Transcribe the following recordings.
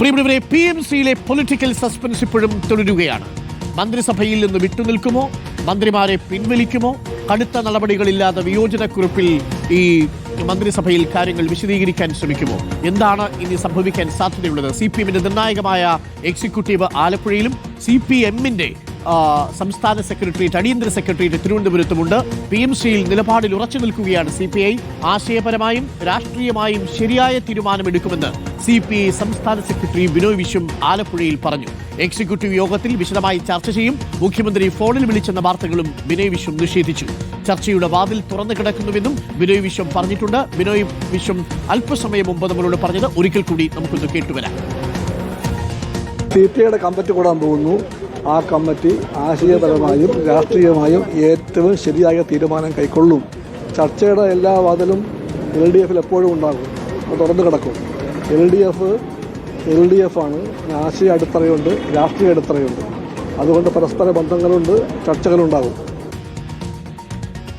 പ്രിയപ്പെട്ടവരെ P M സിയിലെ political suspense ഇപ്പോഴും തുടരുകയാണ്. മന്ത്രിസഭയിൽ നിന്ന് വിട്ടുനിൽക്കുമോ? മന്ത്രിമാരെ പിൻവലിക്കുമോ കടുത്ത നടപടികളില്ലാതെ വിയോജനക്കുറിപ്പിൽ ഈ മന്ത്രിസഭയിൽ കാര്യങ്ങൾ വിശദീകരിക്കാൻ ശ്രമിക്കുമോ? എന്താണ് ഇനി സംഭവിക്കാൻ സാധ്യതയുള്ളത്? സി പി എമ്മിന്റെ നിർണായകമായ എക്സിക്യൂട്ടീവ് ആലപ്പുഴയിലും സി പി എമ്മിന്റെ സംസ്ഥാന സെക്രട്ടേറിയറ്റ് അടിയന്തര സെക്രട്ടേറിയറ്റ് തിരുവനന്തപുരത്തുമുണ്ട്. പി എം സിയിൽ നിലപാടിൽ ഉറച്ചു നിൽക്കുകയാണ് സി പി ഐ. ആശയപരമായും രാഷ്ട്രീയമായും ശരിയായ തീരുമാനമെടുക്കുമെന്ന് സി പി ഐ സംസ്ഥാന സെക്രട്ടറി ബിനോയ് വിശ്വം ആലപ്പുഴയിൽ പറഞ്ഞു. എക്സിക്യൂട്ടീവ് യോഗത്തിൽ വിശദമായി ചർച്ച ചെയ്യും. മുഖ്യമന്ത്രി ഫോണിൽ വിളിച്ചെന്ന വാർത്തകളും ബിനോയ് വിശ്വം നിഷേധിച്ചു. ചർച്ചയുടെ വാതിൽ തുറന്നു കിടക്കുന്നുവെന്നും ബിനോയ് വിശ്വം പറഞ്ഞിട്ടുണ്ട്. ബിനോയ് വിശ്വം അല്പസമയം മുമ്പ് നമ്മളോട് പറഞ്ഞത്. ഒരിക്കൽ കൂടി നമുക്കൊന്ന് കേട്ടുവരാം. സി പി ഐയുടെ കമ്പറ്റ് കൂടാൻ പോകുന്നു. ആ കമ്മിറ്റി ആശയപരമായും രാഷ്ട്രീയമായും ഏറ്റവും ശരിയായ തീരുമാനം കൈക്കൊള്ളും. ചർച്ചയുടെ എല്ലാ വാതിലും എൽ ഡി എഫിൽ എപ്പോഴും ഉണ്ടാകും. തുറന്നു കിടക്കും. L D F L D F ആണ് ആശയ അടിത്തറയുണ്ട് രാഷ്ട്രീയ അടിത്തറയുണ്ട്. അതുകൊണ്ട് പരസ്പര ബന്ധങ്ങളുണ്ട് ചർച്ചകളുണ്ടാകും.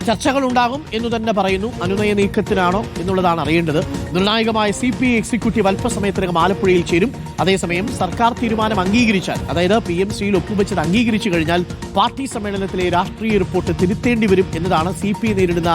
ചർച്ചകൾ ഉണ്ടാകും എന്ന് തന്നെ പറയുന്നു. അനുനയ നീക്കത്തിനാണോ എന്നുള്ളതാണ് അറിയേണ്ടത്. നിർണായകമായ സി പി ഐ എക്സിക്യൂട്ടീവ് അല്പസമയത്തിനകം ആലപ്പുഴയിൽ ചേരും. അതേസമയം സർക്കാർ തീരുമാനം അംഗീകരിച്ചാൽ അതായത് പി എം സിയിൽ ഒപ്പുവെച്ചത് അംഗീകരിച്ചു കഴിഞ്ഞാൽ പാർട്ടി സമ്മേളനത്തിലെ രാഷ്ട്രീയ റിപ്പോർട്ട് തിരുത്തേണ്ടി വരും എന്നതാണ് സി പി ഐ നേരിടുന്ന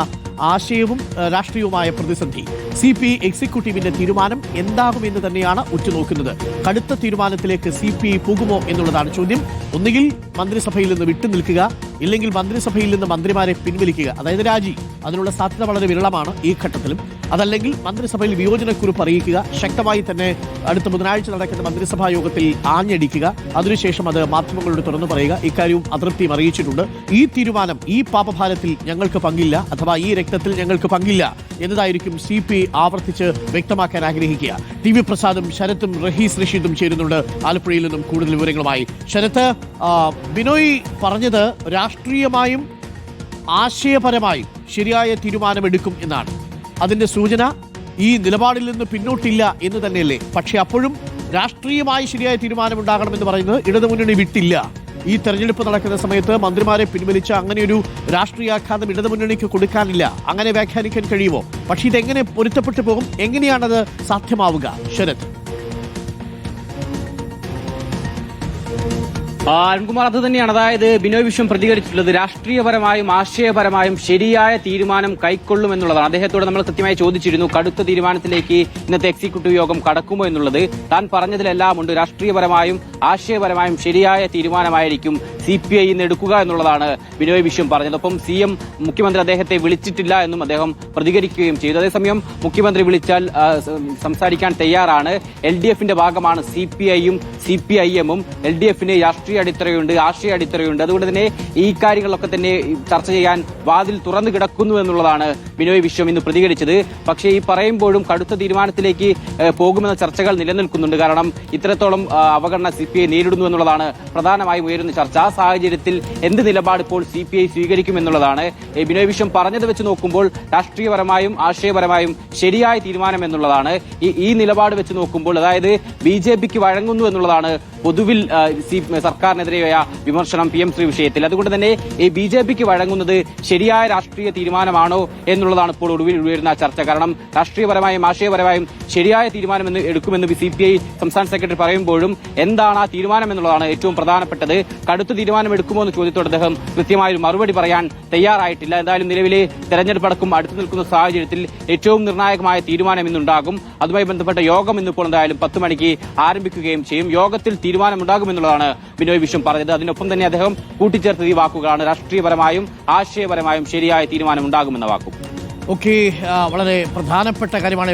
ആശയവും രാഷ്ട്രീയവുമായ പ്രതിസന്ധി. സി പി എക്സിക്യൂട്ടീവിന്റെ തീരുമാനം എന്താകുമെന്ന് തന്നെയാണ് ഉറ്റുനോക്കുന്നത്. കടുത്ത തീരുമാനത്തിലേക്ക് സി പി പോകുമോ എന്നുള്ളതാണ് ചോദ്യം. ഒന്നുകിൽ മന്ത്രിസഭയിൽ നിന്ന് വിട്ടുനിൽക്കുക ഇല്ലെങ്കിൽ മന്ത്രിസഭയിൽ നിന്ന് മന്ത്രിമാരെ പിൻവലിക്കുക. അതായത് രാജി. അതിനുള്ള സാധ്യത വളരെ വിരളമാണ് ഈ ഘട്ടത്തിലും. അതല്ലെങ്കിൽ മന്ത്രിസഭയിൽ വിയോജനക്കുറിപ്പ് അറിയിക്കുക. ശക്തമായി തന്നെ അടുത്ത ബുധനാഴ്ച നടക്കുന്ന മന്ത്രിസഭാ യോഗത്തിൽ ആഞ്ഞടിക്കുക. അതിനുശേഷം അത് മാധ്യമങ്ങളോട് തുറന്നു പറയുക. ഇക്കാര്യവും അതൃപ്തിയും അറിയിച്ചിട്ടുണ്ട്. ഈ തീരുമാനം ഈ പാപഭാരത്തിൽ ഞങ്ങൾക്ക് പങ്കില്ല. അഥവാ ഈ രക്തത്തിൽ ഞങ്ങൾക്ക് പങ്കില്ല എന്നതായിരിക്കും സി പി ആവർത്തിച്ച് വ്യക്തമാക്കാൻ ആഗ്രഹിക്കുക. ടി വി പ്രസാദും ശരത്തും റഹീസ് റഷീദും ചേരുന്നുണ്ട്. ആലപ്പുഴയിൽ നിന്നും കൂടുതൽ വിവരങ്ങളുമായി. ശരത്ത് ബിനോയ് പറഞ്ഞത് രാഷ്ട്രീയമായും ആശയപരമായും ശരിയായ തീരുമാനമെടുക്കും എന്നാണ്. അതിന്റെ സൂചന ഈ നിലപാടിൽ നിന്ന് പിന്നോട്ടില്ല എന്ന് തന്നെയല്ലേ. പക്ഷേ അപ്പോഴും രാഷ്ട്രീയമായി ശരിയായ തീരുമാനമുണ്ടാകണമെന്ന് പറയുന്നത് ഇടതുമുന്നണി വിട്ടില്ല. ഈ തെരഞ്ഞെടുപ്പ് നടക്കുന്ന സമയത്ത് മന്ത്രിമാരെ പിൻവലിച്ച അങ്ങനെയൊരു രാഷ്ട്രീയാഘാതം ഇടതുമുന്നണിക്ക് കൊടുക്കാനില്ല. അങ്ങനെ വ്യാഖ്യാനിക്കാൻ കഴിയുമോ? പക്ഷേ ഇതെങ്ങനെ പൊരുത്തപ്പെട്ടു പോകും? എങ്ങനെയാണത് സാധ്യമാവുക? ശരത്. അരുൺകുമാർ അത് തന്നെയാണ്. അതായത് ബിനോയ് വിശ്വം പ്രതികരിച്ചിട്ടുള്ളത് രാഷ്ട്രീയപരമായും ആശയപരമായും ശരിയായ തീരുമാനം കൈക്കൊള്ളും എന്നുള്ളതാണ്. അദ്ദേഹത്തോട് നമ്മൾ കൃത്യമായി ചോദിച്ചിരുന്നു കടുത്ത തീരുമാനത്തിലേക്ക് ഇന്നത്തെ എക്സിക്യൂട്ടീവ് യോഗം കടക്കുമോ എന്നുള്ളത്. താൻ പറഞ്ഞതിലെല്ലാം ഉണ്ട് രാഷ്ട്രീയപരമായും ആശയപരമായും ശരിയായ തീരുമാനമായിരിക്കും സി പി ഐ എടുക്കുക എന്നുള്ളതാണ് ബിനോയ് വിശ്വം പറഞ്ഞത്. ഒപ്പം സി എം മുഖ്യമന്ത്രി അദ്ദേഹത്തെ വിളിച്ചിട്ടില്ല എന്നും അദ്ദേഹം പ്രതികരിക്കുകയും ചെയ്തു. അതേസമയം മുഖ്യമന്ത്രി വിളിച്ചാൽ സംസാരിക്കാൻ തയ്യാറാണ്. എൽ ഡി എഫിന്റെ ഭാഗമാണ് സി പി ഐയും സി പി ഐ എമ്മും. എൽ ഡി എഫിന് രാഷ്ട്രീയ അടിത്തറയുണ്ട് ആശയ അടിത്തറയുണ്ട്. അതുകൊണ്ട് തന്നെ ഈ കാര്യങ്ങളൊക്കെ തന്നെ ചർച്ച ചെയ്യാൻ വാതിൽ തുറന്നു കിടക്കുന്നു എന്നുള്ളതാണ് ബിനോയ് വിശ്വം ഇന്ന് പ്രതികരിച്ചത്. പക്ഷേ ഈ പറയുമ്പോഴും കടുത്ത തീരുമാനത്തിലേക്ക് പോകുമെന്ന ചർച്ചകൾ നിലനിൽക്കുന്നുണ്ട്. കാരണം ഇത്രത്തോളം അവഗണന സി പി ഐ നേരിടുന്നു എന്നുള്ളതാണ് പ്രധാനമായും ഉയരുന്ന ചർച്ച. സാഹചര്യത്തിൽ എന്ത് നിലപാട് ഇപ്പോൾ സി പി ഐ സ്വീകരിക്കുമെന്നുള്ളതാണ്. ബിനോയ് വിശ്വം പറഞ്ഞത് വെച്ച് നോക്കുമ്പോൾ രാഷ്ട്രീയപരമായും ആശയപരമായും ശരിയായ തീരുമാനം എന്നുള്ളതാണ് ഈ നിലപാട് വെച്ച് നോക്കുമ്പോൾ അതായത് ബി ജെ പിക്ക് വഴങ്ങുന്നു എന്നുള്ളതാണ് പൊതുവിൽ സർക്കാരിനെതിരെയായ വിമർശനം പി എം ശ്രീ വിഷയത്തിൽ. അതുകൊണ്ട് തന്നെ ഈ ബി ജെ പിക്ക് വഴങ്ങുന്നത് ശരിയായ രാഷ്ട്രീയ തീരുമാനമാണോ എന്നുള്ളതാണ് ഇപ്പോൾ ഒടുവിൽ ഉയരുന്ന ചർച്ച. കാരണം രാഷ്ട്രീയപരമായും ആശയപരമായും ശരിയായ തീരുമാനം എന്ന് എടുക്കുമെന്ന് സി പി ഐ സംസ്ഥാന സെക്രട്ടറി പറയുമ്പോഴും എന്താണ് ആ തീരുമാനം എന്നുള്ളതാണ് ഏറ്റവും പ്രധാനപ്പെട്ടത്. കടുത്ത തീരുമാനം എടുക്കുമോ എന്ന ചോദ്യത്തോട് അദ്ദേഹം കൃത്യമായ ഒരു മറുപടി പറയാൻ തയ്യാറായിട്ടില്ല. എന്തായാലും നിലവിലെ തെരഞ്ഞെടുപ്പ് അടക്കം അടുത്തു നിൽക്കുന്ന സാഹചര്യത്തിൽ ഏറ്റവും നിർണായകമായ തീരുമാനം ഇന്നുണ്ടാകും. അതുമായി ബന്ധപ്പെട്ട യോഗം ഇന്നിപ്പോൾ എന്തായാലും പത്ത് മണിക്ക് ആരംഭിക്കുകയും ചെയ്യും. യോഗത്തിൽ തീരുമാനമുണ്ടാകുമെന്നുള്ളതാണ് ബിനോയ് വിശ്വം പറഞ്ഞത്. അതിനൊപ്പം തന്നെ അദ്ദേഹം കൂട്ടിച്ചേർത്തത് ഈ വാക്കുകളാണ് രാഷ്ട്രീയപരമായും ആശയപരമായും ശരിയായ തീരുമാനമുണ്ടാകുമെന്ന വാക്കും. ഓക്കെ വളരെ പ്രധാനപ്പെട്ട കാര്യമാണ്